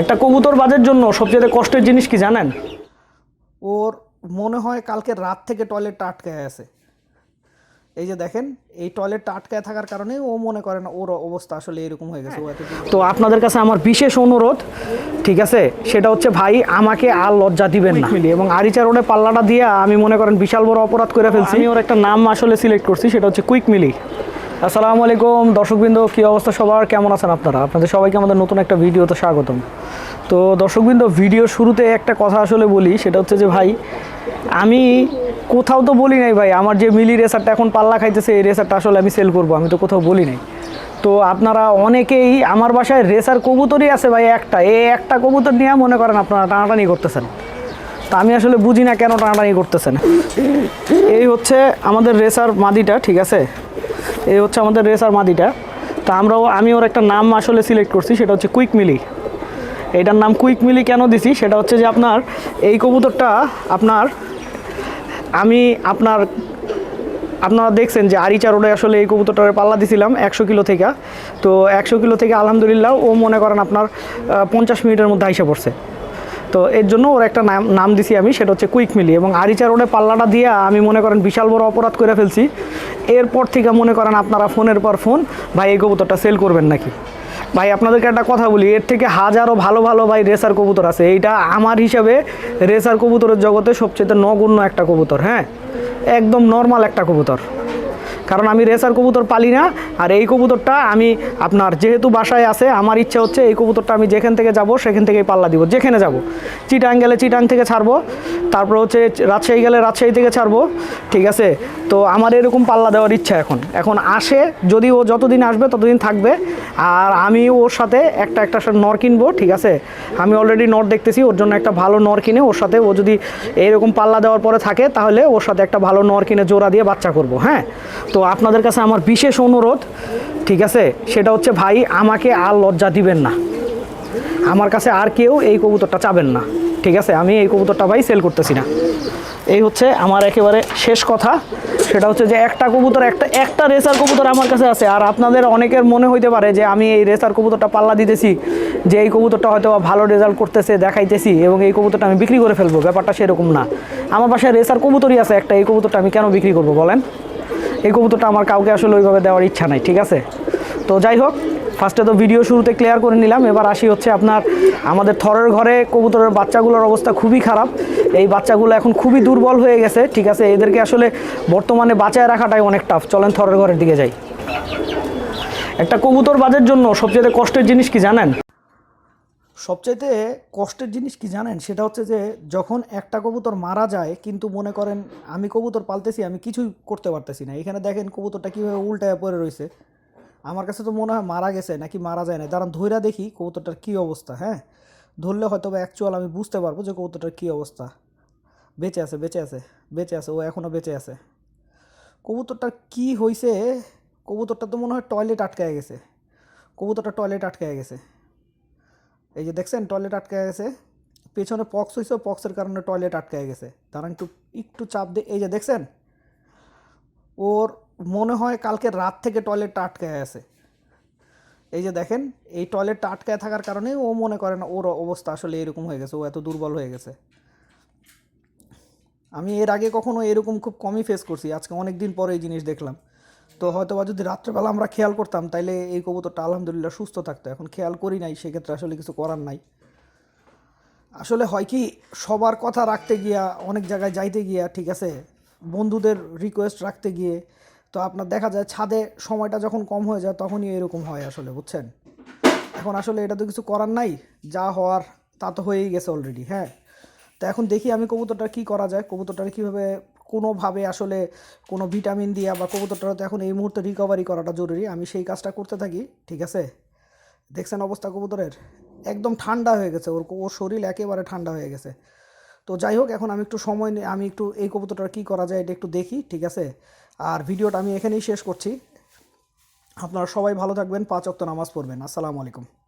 একটা কবুতর বাজের জন্য সবচেয়ে কষ্টের জিনিস কি জানেন? ওর মনে হয় কালকে রাত থেকে টয়লেটটা আটকায় আছে। এই যে দেখেন এই টয়লেটটা আটকায় থাকার কারণে ও মনে করে না ওর অবস্থা আসলে এরকম হয়ে গেছে তো আপনাদের কাছে আমার বিশেষ অনুরোধ ঠিক আছে? সেটা হচ্ছে ভাই আমাকে আর লজ্জা দিবেন না। এবং আরিচা রোডে পাল্লাটা দিয়ে আমি মনে করেন বিশাল বড় অপরাধ করে ফেলছি। আমি ওর একটা নাম আসলে সিলেক্ট করছি সেটা হচ্ছে কুইক মিলি আসসালামু আলাইকুম, দর্শকবৃন্দ, কী অবস্থা সবার? কেমন আছেন আপনারা? আপনাদের সবাইকে আমাদের নতুন একটা ভিডিওতে স্বাগতম। তো দর্শকবৃন্দ, ভিডিও শুরুতে একটা কথা আসলে বলি, সেটা হচ্ছে যে ভাই, আমি কোথাও তো বলি নাই ভাই, আমার যে মিলি রেসারটা এখন পাল্লা খাইতেছে, এই রেসারটা আসলে আমি সেল করব, আমি তো কোথাও বলি নাই। তো আপনারা অনেকেই আমার বাসায় রেসার কবুতরই আছে ভাই, একটা। এই একটা কবুতর নিয়ে মনে করেন আপনারা টানাটানি করতেছেন। তা আমি আসলে বুঝি না কেন টানাটানি করতেছেন। এই হচ্ছে আমাদের রেসার মাদিটা, ঠিক আছে? এই হচ্ছে আমাদের রেসার মাদিটা। তা আমরাও, আমি ওর একটা নাম আসলে সিলেক্ট করছি, সেটা হচ্ছে কুইক মিলি। এটার নাম কুইক মিলি কেন দিছি? সেটা হচ্ছে যে আপনার, এই কবুতরটা আপনার, আমি আপনার, আপনারা দেখছেন যে আরিচা রোডে আসলে এই কবুতরটার পাল্লা দিছিলাম একশো কিলো থেকে। তো একশো কিলো থেকে আলহামদুলিল্লাহ, ও মনে করেন আপনার পঞ্চাশ মিনিটের মধ্যে আইসা পড়ছে। তো এর জন্য ওর একটা নাম নাম দিছি আমি, সেটা হচ্ছে কুইক মিলি। এবং আরিচা রোডে পাল্লাটা দিয়ে আমি মনে করেন বিশাল বড় অপরাধ করে ফেলছি। এরপর থেকে মনে করেন আপনারা ফোনের পর ফোন, ভাই, এই কবুতরটা সেল করবেন নাকি? ভাই, আপনাদেরকে একটা কথা বলি, এর থেকে হাজারো ভালো ভালো, ভাই রেসার কবুতর আছে। এইটা আমার হিসাবে রেসার কবুতরের জগতে সবচেয়ে নগণ্য একটা কবুতর হ্যাঁ? একদম নর্মাল একটা কবুতর। কারণ আমি রেসার কবুতর পালি না, আর এই কবুতরটা আমি আপনার যেহেতু বাসায় আছে, আমার ইচ্ছা হচ্ছে এই কবুতরটা আমি যেখান থেকে যাব, সেখান থেকেই পাল্লা দিব, যেখানে যাব। চিটাং গেলে চিটাং থেকে ছাড়বো, তারপর হচ্ছে রাজশাহী গেলে রাজশাহী থেকে ছাড়বো, ঠিক আছে? তো আমার এরকম পাল্লা দেওয়ার ইচ্ছা এখন। এখন আসে, যদি ও যতদিন আসবে, ততদিন থাকবে, আর আমি ওর সাথে একটা একটা নর কিনবো, ঠিক আছে? আমি অলরেডি নর দেখতেছি, ওর জন্য একটা ভালো নর কিনে ওর সাথে ও যদি এইরকম পাল্লা দেওয়ার পরে থাকে, তাহলে ওর সাথে একটা ভালো নর কিনে জোড়া দিয়ে বাচ্চা করব হ্যাঁ? তো আপনাদের কাছে আমার বিশেষ অনুরোধ, ঠিক আছে? সেটা হচ্ছে, ভাই, আমাকে আর লজ্জা দিবেন না। আমার কাছে আর কেউ এই কবুতরটা চাবেন না, ঠিক আছে? আমি এই কবুতরটা, ভাই সেল করতেছি না। এই হচ্ছে আমার একেবারে শেষ কথা। সেটা হচ্ছে যে, একটা কবুতর, একটা একটা রেসার কবুতর আমার কাছে আছে। আর আপনাদের অনেকের মনে হইতে পারে যে, আমি এই রেসার কবুতরটা পাল্লা দিতেছি, যে এই কবুতরটা হয়তো ভালো রেজাল্ট করতেছে, দেখাইতেছি, এবং এই কবুতরটা আমি বিক্রি করে ফেলব। ব্যাপারটা সেরকম না। আমার পাশে রেসার কবুতরই আছে, একটা এই কবুতরটা আমি কেন বিক্রি করব, বলেন? এই কবুতরটা আমার কাউকে আসলে ওইভাবে দেওয়ার ইচ্ছা নাই, ঠিক আছে? তো যাই হোক ফার্স্টে তো ভিডিও শুরুতে ক্লিয়ার করে নিলাম, এবার আসি হচ্ছে আপনার আমাদের থরের ঘরে কবুতরের বাচ্চাগুলোর অবস্থা খুবই খারাপ। এই বাচ্চাগুলো এখন খুবই দুর্বল হয়ে গেছে, ঠিক আছে? এদেরকে আসলে বর্তমানে বাঁচায় রাখাটাই অনেক টাফ চলেন থরের ঘরের দিকে যাই। একটা কবুতর বাজের জন্য সবচেয়ে কষ্টের জিনিস কি জানেন? সবচাইতে কষ্টের জিনিস কি জানেন? সেটা হচ্ছে যে, যখন একটা কবুতর মারা যায়, কিন্তু মনে করেন আমি কবুতর পালতেছি, আমি কিছুই করতে পারতেছি না। এখানে দেখেন কবুতরটা কীভাবে উল্টায় পড়ে রয়েছে আমার কাছে তো মনে হয় মারা গেছে, নাকি মারা যায় না দাঁড়ান ধৈরা দেখি কবুতরটার কী অবস্থা হ্যাঁ? ধরলে হয়তো বা অ্যাকচুয়াল আমি বুঝতে পারব যে কবুতরটার কী অবস্থা। বেঁচে আছে বেঁচে আছে বেঁচে আছে, ও এখনও বেঁচে আছে। কবুতরটার কি হয়েছে কবুতরটা তো মনে হয় টয়লেট আটকায় গেছে। কবুতরটা টয়লেট আটকায় গেছে। এই যে দেখছেন টয়লেট আটকায় গেছে। পেছনে পক্স হয়েছে পক্সের কারণে টয়লেট আটকায় গেছে। তারা একটু একটু চাপ দিয়ে এই যে দেখছেন? ওর মনে হয় কালকে রাত থেকে টয়লেটটা আটকায় আছে এই যে দেখেন, এই টয়লেটটা আটকায় থাকার কারণে ও মনে করে না ওর অবস্থা আসলে এরকম হয়ে গেছে, ও এত দুর্বল হয়ে গেছে। আমি এর আগে কখনো এরকম খুব কমই ফেস করছি, আজকে অনেক দিন পরে এই জিনিস দেখলাম। তো হয়তো বা যদি রাত্রেবেলা আমরা খেয়াল করতাম, তাইলে এই কবুতরটা আলহামদুলিল্লাহ সুস্থ থাকতো। এখন খেয়াল করি নাই, সেক্ষেত্রে আসলে কিছু করার নাই। আসলে হয় কি, সবার কথা রাখতে গিয়া, অনেক জায়গায় যাইতে গিয়া, ঠিক আছে, বন্ধুদের রিকোয়েস্ট রাখতে গিয়ে, তো আপনার দেখা যায় ছাদে সময়টা যখন কম হয়ে যায়, তখনই এরকম হয় আসলে, বুঝছেন? এখন আসলে এটা তো কিছু করার নাই, যা হওয়ার তা তো হয়েই গেছে অলরেডি হ্যাঁ? তো এখন দেখি আমি কবুতরটা কী করা যায়, কবুতরটার কীভাবে কোনোভাবে আসলে কোনো ভিটামিন দিয়া বা কবুতরটা তো এখন এই মুহূর্তে রিকভারি করাটা জরুরি। আমি সেই কাজটা করতে থাকি, ঠিক আছে? দেখছেন অবস্থা কবুতরের? একদম ঠান্ডা হয়ে গেছে। ওর ওর শরীর একেবারে ঠান্ডা হয়ে গেছে। তো যাই হোক, এখন আমি একটু সময় নিয়ে আমি একটু এই কবুতরটা কী করা যায় এটা একটু দেখি, ঠিক আছে? আর ভিডিওটা আমি এখানেই শেষ করছি। আপনারা সবাই ভালো থাকবেন, পাঁচ অক্ত নামাজ পড়বেন। আসসালামু আলাইকুম।